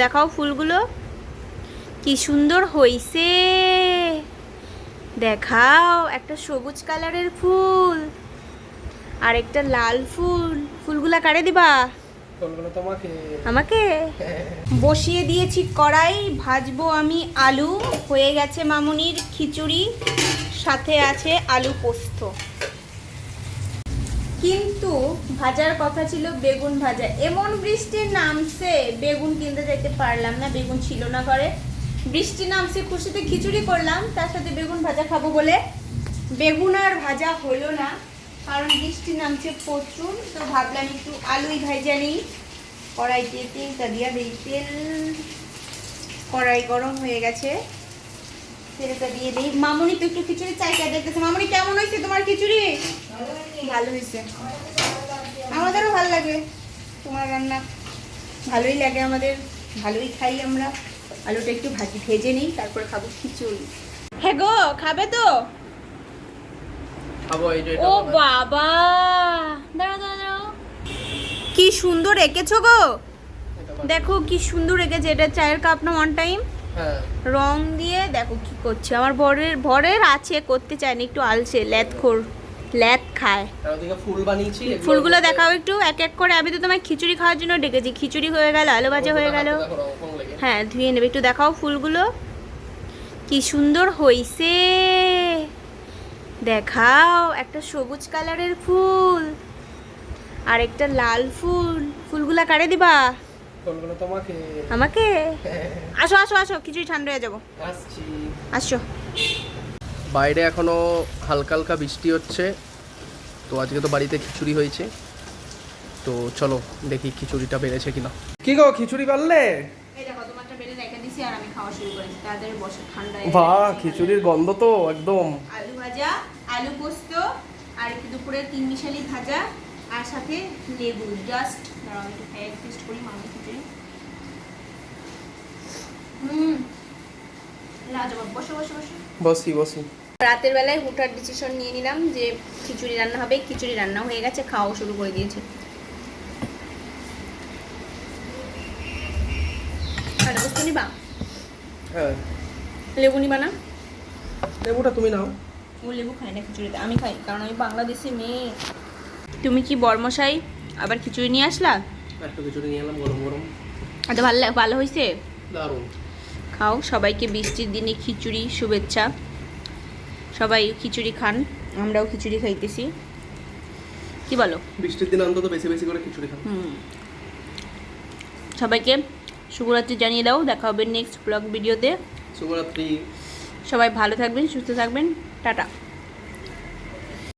দেখাও ফুলগুলো। কি সুন্দর হইছে। দেখাও একটা সবুজ কালারের ফুল আর একটা লাল ফুল। ফুলগুলা কারে দিবা? আমাকে? বসিয়ে দিয়েছি কড়াই ভাজবো আমি আলু। হয়ে গেছে মামুনির খিচুড়ি সাথে আছে আলু পোস্ত। ভাজার কথা ছিল, বেগুন ভাজা। এমন বৃষ্টি নামছে, বেগুন কিনতে যেতে পারলাম না, বেগুন ছিল না ঘরে। বৃষ্টি নামছে, খুশিতে খিচুড়ি করলাম, তার সাথে বেগুন ভাজা খাব বলে। বেগুন আর ভাজা হলো না, কারণ বৃষ্টি নামছে প্রচুর, তো ভাবলাম একটু আলুই ভাজা নিই। কড়াইতে তেলটা দিয়া দিই, তেল কড়াই গরম হয়ে গেছে। তেলটা দিয়ে দিই। মামুনি তো একটু খিচুড়ি চাইতে দেখতেছে। মামুনি, কেমন হয়েছে তোমার খিচুড়ি? ভালো হয়েছে। আমাদেরও ভালো লাগে তোমার রান্না। ভালোই লাগে আমাদের ভালোই খাই আমরা। আলুটা একটু ভাজি ভেজে নিই তারপরে খাব খিচুড়ি। হ্যাঁ গো খাবে তো? ও বাবা! দাঁড়াও দাঁড়াও কি সুন্দর এঁকেছো গো! দেখো কি সুন্দর এঁকেছে এটা চায়ের কাপ না ওয়ান টাইম হ্যাঁ। রং দিয়ে দেখো কি করছে। আমার বরের ভরের আছে করতে চায় না একটু আলসে ল্যাথ খোর খায়। ফুলগুলো দেখাও একটু এক এক করে। আমি তো তোমায় খিচুড়ি খাওয়ার জন্য ডেকেছি। খিচুড়ি হয়ে গেল আলু ভাজা হয়ে গেল। হ্যাঁ ধুয়ে নেবে। একটু দেখাও ফুলগুলো। কি সুন্দর হইছে। দেখাও একটা সবুজ কালারের ফুল আর একটা লাল ফুল। ফুলগুলা কারে দিবা? আমাকে? আসো আসো আসো খিচুড়ি ঠান্ডা হয়ে যাব। আসছি। আসো বাইরে এখনও হালকা হালকা বৃষ্টি হচ্ছে। তো আজকে তো বাড়িতে খিচুড়ি হয়েছে। তো চলো দেখি খিচুড়িটা বেড়েছে কিনা। কি গো খিচুড়ি পারলে এই দেখো তোমারটা বেড়ে রেখে দিছি আর আমি খাওয়া শুরু করেছি। তাড়াতাড়ি বসে ঠান্ডা বাহ খিচুড়ির গন্ধ তো একদম। আলু ভাজা আলু পোস্ত আর একটু দুপুরে তিন মিশালি ভাজা আর সাথে লেবু। জাস্ট দাঁড়াও একটু খেয়ে টেস্ট করি মামি খিচুড়ি। হুম। লাজবাব বসে বসে বসে। বসি বসি। রাতের বেলায় হুটার ডিসিশন নিয়ে নিলাম যে খিচুড়ি রান্না হবে। খিচুড়ি রান্না হয়ে গেছে খাওয়া শুরু করে দিয়েছে। আর নিবা? হ্যাঁ। লেবু নিবা না? লেবুটা তুমি নাও। ও লেবু খাই না খিচুড়িতে আমি খাই কারণ আমি বাংলাদেশি মেয়ে। তুমি কি বর্মশাই? আবার খিচুড়ি নিয়ে আসলা? একটু খিচুড়ি নিয়ে এলাম গরম গরম। আচ্ছা ভালো লাগ- ভালো হয়েছে দারুণ। খাও। সবাইকে বৃষ্টির দিনে খিচুড়ি শুভেচ্ছা। সবাই খিচুড়ি খান আমরাও খিচুড়ি খাইতেছি। কি বলো? বৃষ্টির দিন অন্তত বেশি বেশি করে খিচুড়ি খাও। হুম। সবাইকে শুভরাত্রি জানিয়ে দাও দেখা হবে নেক্সট ব্লগ ভিডিওতে। শুভরাত্রি। সবাই ভালো থাকবেন সুস্থ থাকবেন। টাটা।